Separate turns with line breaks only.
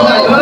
어, 나요.